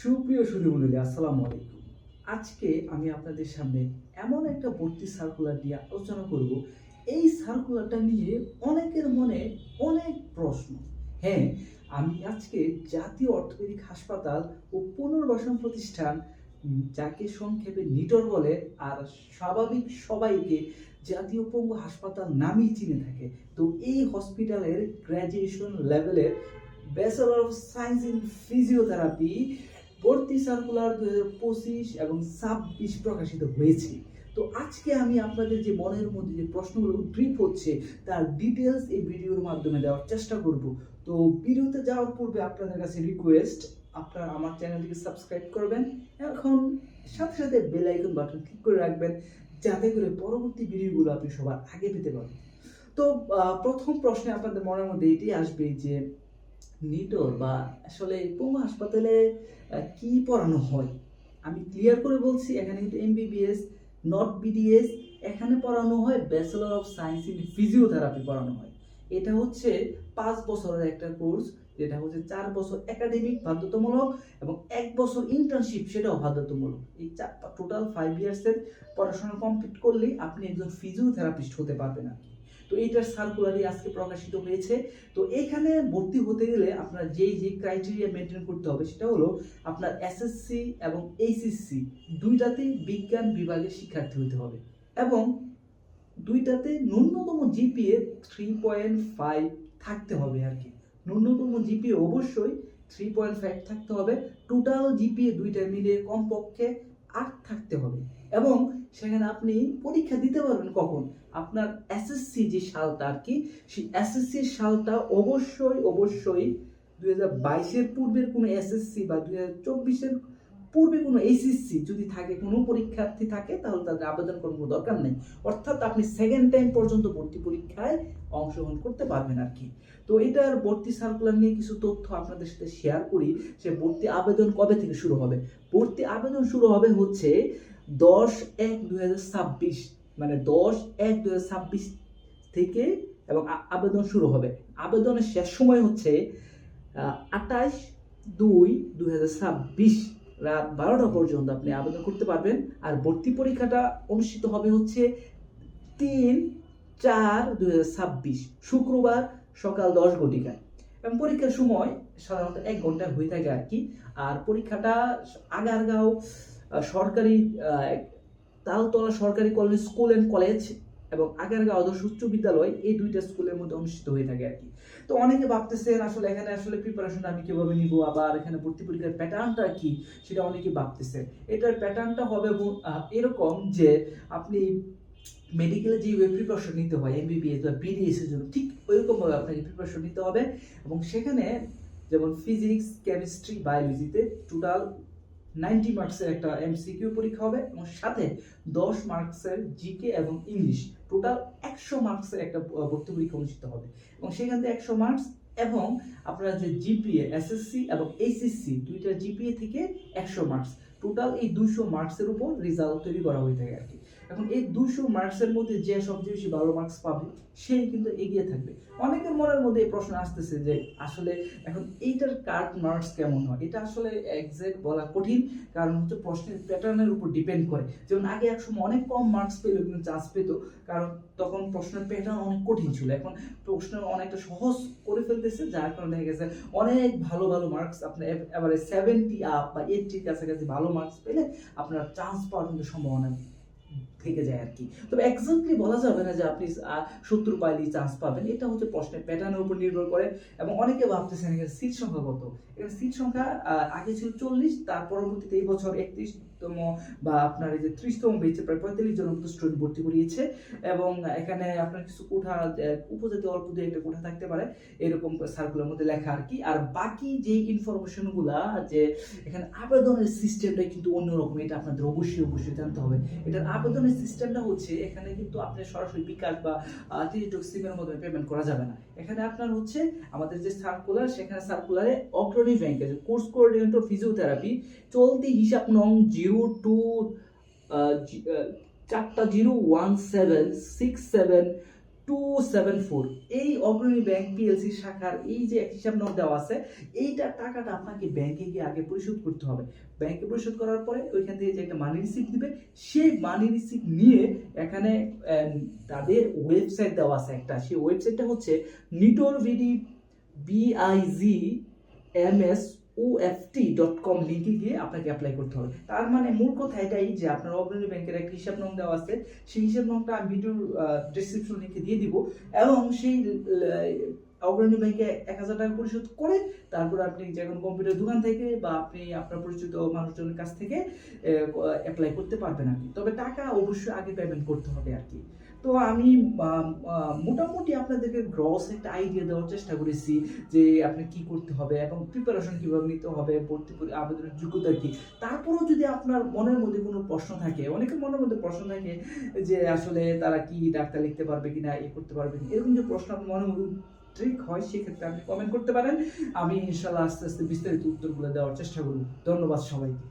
সুপ্রিয় সুধীমণ্ডলী আসসালামু আলাইকুম। আজকে আমি আপনাদের সামনে এমন একটা ভর্তি সার্কুলার নিয়ে আলোচনা করব। এই সার্কুলারটা নিয়ে অনেকের মনে অনেক প্রশ্ন। হ্যাঁ আমি আজকে জাতীয় অর্থনৈতিক হাসপাতাল ও পুনর্বাসন প্রতিষ্ঠান যাকে সংক্ষেপে নিটর বলে, আর স্বাভাবিক সবাইকে জাতীয় পঙ্গু হাসপাতাল নামই চিনে থাকে। তো এই হসপিটালের গ্র্যাজুয়েশন লেভেলের bachelor of science in physiotherapy ভর্তি সার্কুলার দু হাজার পঁচিশ এবং ছাব্বিশ প্রকাশিত হয়েছে। তো আজকে আমি আপনাদের যে মনের মধ্যে যে প্রশ্নগুলো উদ্গ্রীব হচ্ছে, তার ডিটেলস এই ভিডিওর মাধ্যমে দেওয়ার চেষ্টা করব। তো ভিডিওতে যাওয়ার পূর্বে আপনাদের কাছে রিকোয়েস্ট আপনারা আমার চ্যানেলটিকে সাবস্ক্রাইব করবেন। এখন সাথে সাথে বেল আইকন বাটন ক্লিক করে রাখবেন, যাতে করে পরবর্তী ভিডিওগুলো আপনি সবার আগে পেতে পারেন। তো প্রথম প্রশ্নে আপনাদের মনের মধ্যে এটাই আসবে যে নিটোর বা আসলে পঙ্গু হাসপাতালে কি পড়ানো হয়? আমি ক্লিয়ার করে বলছি, এখানে কিন্তু এমবিবিএস নট বিডিএস এখানে পড়ানো হয় bachelor of science in physiotherapy পড়ানো হয়। এটা হচ্ছে পাঁচ বছরের একটা কোর্স যেটা হচ্ছে চার বছর একাডেমিক বাধ্যতামূলক এবং এক বছর ইন্টার্নশিপ সেটাও বাধ্যতামূলক। এই চার টোটাল ফাইভ ইয়ার্সের পড়াশোনা কমপ্লিট করলেই আপনি একজন ফিজিওথেরাপিস্ট হতে পারবেন আর কি। তো এইটার সার্কুলারই আজকে প্রকাশিত হয়েছে। তো এইখানে ভর্তি হতে গেলে আপনার যেই যে ক্রাইটেরিয়া মেনটেন করতে হবে সেটা হলো আপনার এসএসসি এবং এইচএসসি দুইটাতেই বিজ্ঞান বিভাগের শিক্ষার্থী হতে হবে এবং দুইটাতে ন্যূনতম জিপিএ থ্রি পয়েন্ট ফাইভ থাকতে হবে আর কি। ন্যূনতম জিপিএ অবশ্যই থ্রি পয়েন্ট ফাইভ থাকতে হবে। টোটাল জিপিএ দুইটা মিলে কমপক্ষে আট থাকতে হবে। এবং সেখানে আপনি পরীক্ষা দিতে পারবেন কখন? আপনার এসএসসি যে সালটা আর কি, সেই এসএসসি সালটা অবশ্যই অবশ্যই দুই হাজার বাইশের পূর্বের কোনো এসএসসি বা দুই হাজার চব্বিশের পূর্বে কোনো এইচএসসি যদি থাকে, কোনো পরীক্ষার্থী থাকে, তাহলে তাদের আবেদন করার কোনো দরকার নেই। অর্থাৎ আপনি সেকেন্ড টাইম পর্যন্ত ভর্তি পরীক্ষায় অংশগ্রহণ করতে পারবেন আর কি। তো এটার ভর্তি সার্কুলার নিয়ে কিছু তথ্য আপনাদের সাথে শেয়ার করি সে ভর্তি আবেদন কবে থেকে শুরু হবে? ভর্তি আবেদন শুরু হবে হচ্ছে দশ এক দুই হাজার ছাব্বিশ মানে দশ এক দুই থেকে এবং আবেদন শুরু হবে। আবেদনের শেষ সময় হচ্ছে আঠাশ দুই দুই রাত বারোটা পর্যন্ত আপনি আবেদন করতে পারবেন। আর ভর্তি পরীক্ষাটা অনুষ্ঠিত হবে হচ্ছে তিন চার দুই হাজার ছাব্বিশ, শুক্রবার সকাল দশ ঘটিকায়। এবং পরীক্ষার সময় সাধারণত এক ঘণ্টা হয়ে থাকে আর কি। আর পরীক্ষাটা আগারগাঁও সরকারি তালতলা সরকারি কলেজ, স্কুল অ্যান্ড কলেজ এবং আগারগাঁও আদর্শ উচ্চ বিদ্যালয় এই দুইটা স্কুলের মধ্যে অনুষ্ঠিত হয়ে থাকে আর কি। তো অনেকে ভাবতেছেন আসলে এখানে আসলে প্রিপারেশন আমি কীভাবে নিব, আবার এখানে ভর্তি পরীক্ষার প্যাটার্নটা কি? সেটা অনেকে ভাবতেছেন। এটার প্যাটার্নটা হবে এরকম যে আপনি মেডিকেলে যেভাবে প্রিপারেশন নিতে হয় এমবিবিএস বা বিডিএসের জন্য, ঠিক ওইরকমভাবে আপনাকে প্রিপারেশন নিতে হবে এবং সেখানে যেমন ফিজিক্স কেমিস্ট্রি বায়োলজিতে টোটাল নাইনটি মার্কসের একটা এমসিকিউ পরীক্ষা হবে এবং সাথে দশ মার্কসের জিকে এবং ইংলিশ, টোটাল একশো মার্কসের একটা ভর্তি পরীক্ষা অনুষ্ঠিত হবে। এবং সেখান থেকে একশো মার্কস এবং আপনার যে জিপিএ, এসএসসি এবং এইচএসসি দুইটা জিপিএ থেকে একশো মার্কস। টোটাল এই দুইশো মার্কসের উপর রেজাল্ট তৈরি করা হয়ে থাকে আর কি। এখন এই দুশো মার্কসের মধ্যে যে সবচেয়ে বেশি ভালো মার্কস পাবে, সেই কিন্তু এগিয়ে থাকবে। অনেকের মনের মধ্যে এই প্রশ্ন আসতেছে যে, আসলে এখন এইটার কার্ড মার্কস কেমন হয়? এটা আসলে এক্সাক্ট বলা কঠিন, কারণ হচ্ছে প্রশ্নের প্যাটার্নের উপর ডিপেন্ড করে। যেমন আগে এক সময় অনেক কম মার্কস পেলেও কিন্তু চান্স পেতো, কারণ তখন প্রশ্নের প্যাটার্ন অনেক কঠিন ছিল। এখন প্রশ্ন অনেকটা সহজ করে ফেলতেছে, যার কারণে দেখা গেছে অনেক ভালো ভালো মার্কস আপনার এবারে সেভেন্টি আপ বা এইটটির কাছাকাছি ভালো মার্কস পেলে আপনার চান্স পাওয়ার কিন্তু সম্ভাবনা থেকে যায় আর কি। তবে এক্সাক্টলি বলা যাবে না যে আপনি সত্তর পাইলি চান্স পাবেন। এটা হচ্ছে প্রশ্নের প্যাটার্নের উপর নির্ভর করে এবং অনেকে ভাবতেছেন এখানে সিট সংখ্যা কত? এখানে সিট সংখ্যা আগে ছিল চল্লিশ, তার পরবর্তীতে এই বছর একত্রিশতম বা আপনার এই যে ত্রিশতম বেচে প্রায় পঁয়তাল্লিশ জনের মতো স্টুডেন্ট ভর্তি করিয়েছে এবং এখানে আপনার কিছু কোঠা উপজাতি অল্প দিয়ে একটা কোঠা থাকতে পারে, এরকম সার্কুলার মধ্যে লেখা আর কি। আর বাকি যে ইনফরমেশনগুলা যে এখানে আবেদনের সিস্টেমটা কিন্তু অন্যরকম, এটা আপনাদের অবশ্যই অবশ্যই জানতে হবে। এটার আবেদনের সিস্টেমটা হচ্ছে, এখানে কিন্তু আপনি সরাসরি বিকাশ বা টিকিটক সিমের মাধ্যমে পেমেন্ট করা যাবে না। এখানে আপনার হচ্ছে আমাদের যে সার্কুলার সেখানে সার্কুলারে অগ্রণী ব্যাংকে কোর্স কোঅর্ডিনেটর ফিজিওথেরাপি চলতি হিসাব নং জিরো টু চারটা zero one seven, six seven, two seven four. এই অগ্রণী ব্যাংক পিএলসি শাখার এই যে হিসাব নম্বর দেওয়া আছে, এইটা টাকাটা আপনাকে ব্যাংকে গিয়ে আগে পরিশোধ করতে হবে। ব্যাংকে পরিশোধ করার পরে ওইখান থেকে যে একটা মানি রিসিপ্ট দিবে, সেই মানি রিসিপ্ট নিয়ে এখানে তাদের ওয়েবসাইট দেওয়া আছে একটা। সেই ওয়েবসাইটটা হচ্ছে NITOR VD BIG M S OFT dot com লিঙ্কে গিয়ে আপনাকে অ্যাপ্লাই করতে হবে। তার মানে মূল কথা এটাই যে আপনার অগ্রণী ব্যাংকের একটা হিসাব নং দেওয়া আছে। সেই হিসাব নংটা আমি ভিডিওর ডিসক্রিপশন লিঙ্কে দিয়ে দিব। এবং সেই অগ্রণী ব্যাংকে এক হাজার টাকা পরিশোধ করে তারপর আপনি যে কোনো কম্পিউটার দোকান থেকে বা আপনি আপনার পরিচিত মানুষজনের কাছ থেকে অ্যাপ্লাই করতে পারবেন আর কি। তবে টাকা অবশ্যই আগে পেমেন্ট করতে হবে আর কি। তো আমি মোটামুটি আপনাদেরকে গ্রস একটা আইডিয়া দেওয়ার চেষ্টা করেছি যে আপনি কি করতে হবে এবং প্রিপারেশন কীভাবে নিতে হবে, ভর্তি আবেদনের যোগ্যতা কি। তারপরেও যদি আপনার মনের মধ্যে কোনো প্রশ্ন থাকে অনেকের মনের মধ্যে প্রশ্ন থাকে যে আসলে তারা কি ডাক্তার লিখতে পারবে কিনা, এ করতে পারবে কিনা, এরকম যে প্রশ্ন আপনার মনের মধ্যে ঠিক হয়, সেক্ষেত্রে আপনি কমেন্ট করতে পারেন। আমি ইনশাল্লাহ আস্তে আস্তে বিস্তারিত উত্তরগুলো দেওয়ার চেষ্টা করব। ধন্যবাদ সবাইকে।